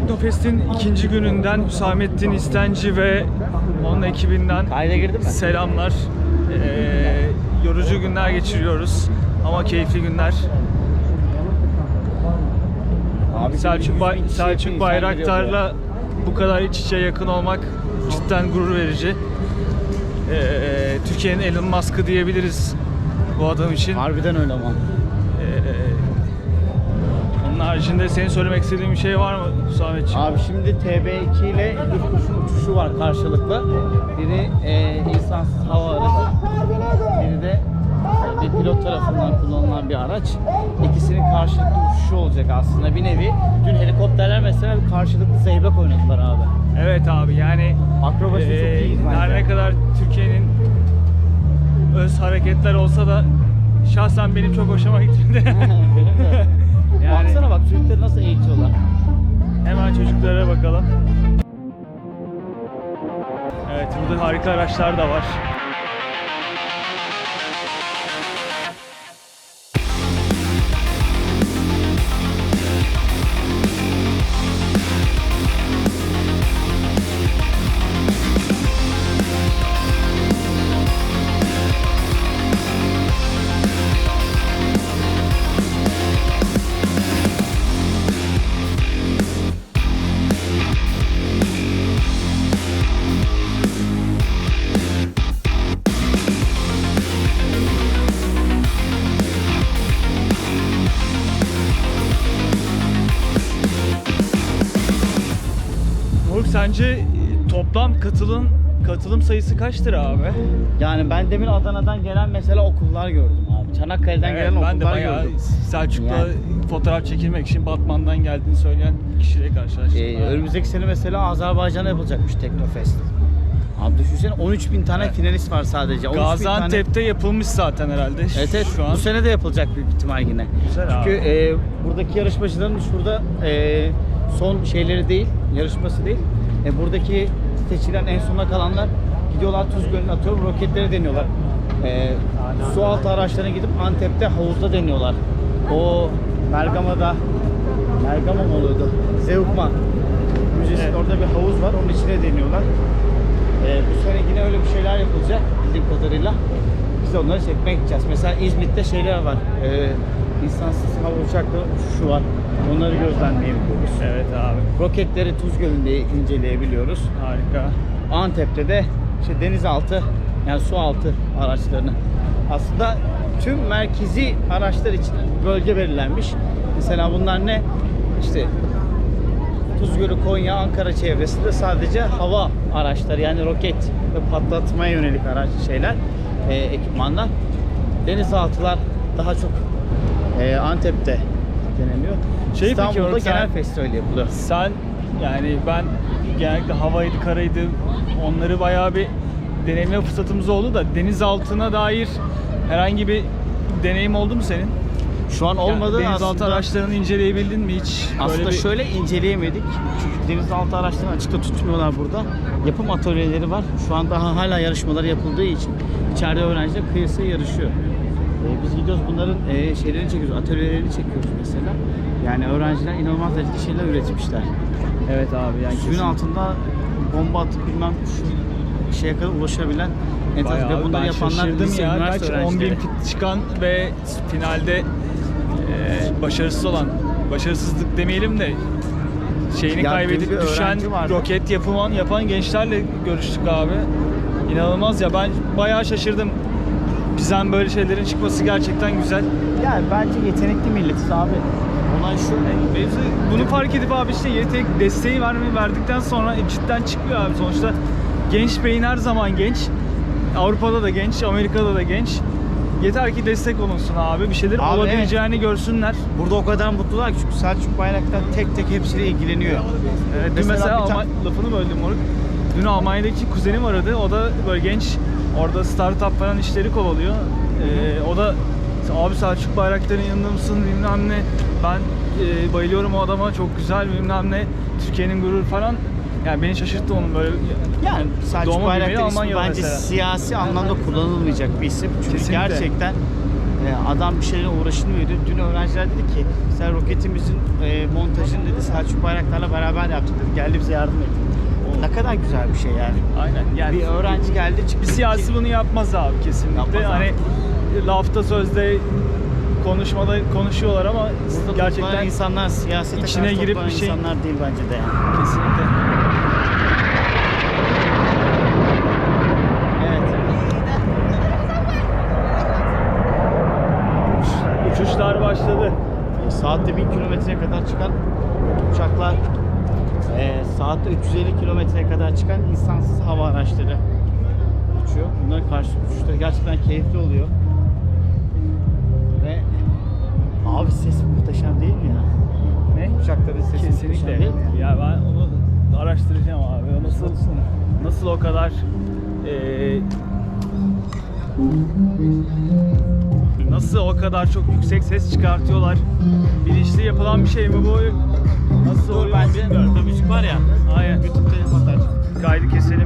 Teknofest'in ikinci gününden Hüsamettin İstenci ve onun ekibinden Kayda girdin mi? selamlar. Ee, yorucu günler geçiriyoruz ama keyifli günler. Abi Selçuk, Bay- Selçuk insan Bayraktar'la bu kadar iç içe yakın olmak cidden gurur verici. Ee, Türkiye'nin Elon Musk'ı diyebiliriz bu adam için. Harbiden öyle ama. Onun haricinde senin söylemek istediğin bir şey var mı Hüsametciğim? Abi şimdi TB2 ile ilk kuşun uçuşu var karşılıklı. Biri e, insansız hava aracı, biri de e, bir pilot tarafından kullanılan bir araç. İkisinin karşılıklı uçuşu olacak aslında bir nevi. Dün helikopterler mesela bir karşılıklı zeybek oynadılar abi. Evet abi yani Akrobasi çok Ee, iyiyiz bence. her ne kadar Türkiye'nin öz hareketler olsa da şahsen benim çok hoşuma gitti. Benim de. Çocuklara bakalım. Evet burada harika araçlar da var. Sence e, toplam katılım katılım sayısı kaçtır abi? Yani ben demin Adana'dan gelen mesela okullar gördüm abi. Çanakkale'den Evet, gelen ben de okullar bayağı gördüm. Selçuk'ta Yani. fotoğraf çekilmek için Batman'dan geldiğini söyleyen kişiyle karşılaştım. Ee, önümüzdeki sene mesela Azerbaycan'da yapılacakmış Teknofest. Abi düşünsene 13 bin tane finalist var sadece. 13 bin tane- Gaziantep'te yapılmış zaten herhalde. Evet evet Şu an. bu sene de yapılacak büyük ihtimal yine. Güzel Çünkü abi. e, buradaki yarışmacıların şurada e, son şeyleri değil, yarışması değil. E, buradaki seçilen en sona kalanlar gidiyorlar Tuz Gölü'ne atıyorum roketleri deniyorlar. E, su altı araçlarına gidip Antep'te havuzda deniyorlar. O Bergama'da Bergama mı oluyordu? Zeugma Müzesi Evet. orada bir havuz var onun içine deniyorlar. E, bu sene yine öyle bir şeyler yapılacak bildiğim kadarıyla. Biz de onları çekmeye gideceğiz. Mesela İzmit'te şeyler var. E, insansız hava uçakları uçuşu var. Onları gözlemleyebiliyoruz. Evet abi. Roketleri Tuz Gölü'nde inceleyebiliyoruz. Harika. Antep'te de işte denizaltı yani su altı araçlarını aslında tüm merkezi araçlar için bölge belirlenmiş. Mesela bunlar ne? İşte Tuzgölü, Konya, Ankara çevresinde sadece hava araçları yani roket ve patlatmaya yönelik araç şeyler, e, ekipmanlar. Denizaltılar daha çok e, Antep'te deneniyor. Şey peki İstanbul'da sen- genel festival yapılıyor. Sen yani ben genellikle havaydı, karaydı onları bayağı bir deneyimleme fırsatımız oldu da denizaltına dair herhangi bir deneyim oldu mu senin? Şu an olmadı Yani denizaltı aslında. araçlarını inceleyebildin mi hiç? Böyle Aslında bir- şöyle inceleyemedik. Çünkü denizaltı araçlarını açıkta tutmuyorlar burada. Yapım atölyeleri var. Şu an daha hala yarışmalar yapıldığı için içeride öğrenciler kıyasıya yarışıyor. Ee, biz gidiyoruz bunların e, şeylerini çekiyoruz, atölyelerini çekiyoruz mesela. Yani öğrenciler inanılmaz derecede şeyler üretmişler. Evet abi yani Suyun altında bomba atıp bilmem şu şeye kadar ulaşabilen enteresan. Ve bunları ben yapanlar şaşırdım lise, ya. üniversite Kaç 10 bin öğrencileri. fit çıkan ve finalde e, başarısız olan, başarısızlık demeyelim de şeyini Ya kaybedip dün bir düşen öğrenci vardı. roket yapılan yapan gençlerle görüştük abi. İnanılmaz ya ben bayağı şaşırdım. Bizden böyle şeylerin çıkması gerçekten güzel. Yani bence yetenekli milletiz abi. Olay şu. Mevzu bunu fark edip abi işte yetenek desteği vermeyi verdikten sonra cidden çıkıyor abi. Sonuçta genç beyin her zaman genç. Avrupa'da da genç, Amerika'da da genç. Yeter ki destek olunsun abi. Bir şeyler Abi olabileceğini görsünler. Burada o kadar mutlular ki çünkü Selçuk Bayraktar tek tek hepsiyle ilgileniyor. Evet, dün mesela, bir Alman- tane- lafını böldüm moruk. Dün Almanya'daki kuzenim aradı. O da böyle genç. Orada startup falan işleri kovalıyor. Ee, o da abi Selçuk Bayraktar'ın yanında mısın bilmem ne. Ben e, bayılıyorum o adama çok güzel bilmem ne. Türkiye'nin gururu falan. Yani beni şaşırttı onun böyle. Yani Selçuk Doğma Bayraktar ismi Almanya'da bence mesela. siyasi anlamda kullanılmayacak bir isim. Çünkü Kesinlikle. gerçekten e, adam bir şeyle uğraşılmıyordu. Dün öğrenciler dedi ki sen roketimizin e, montajını dedi Selçuk Bayraktar'la beraber yaptık dedi. Geldi bize yardım etti. Ne kadar güzel bir şey yani. Aynen. Yani Bir öğrenci geldi çıktı. bir siyasi bunu yapmaz abi kesinlikle. Yapmaz abi. hani lafta sözde konuşmada konuşuyorlar ama Burada gerçekten insanlar siyasete içine girip bir şey- insanlar değil bence de yani. kesinlikle. Evet. Uçuşlar başladı. Saatte 1000 kilometreye kadar çıkan uçaklar, saatte 350 kilometreye kadar çıkan insansız hava araçları uçuyor. Bunların karşı uçuşları gerçekten keyifli oluyor. Ve abi ses muhteşem değil mi ya? Ne? Uçakların sesi Kesinlikle. değil mi? ya? Ben onu araştıracağım abi. Nasıl nasıl o kadar eee, nasıl o kadar çok yüksek ses çıkartıyorlar? Bilinçli yapılan bir şey mi bu? Nasıl Dur, bence? Tabii var ya. Aynen. YouTube'da atar. Kaydı keselim.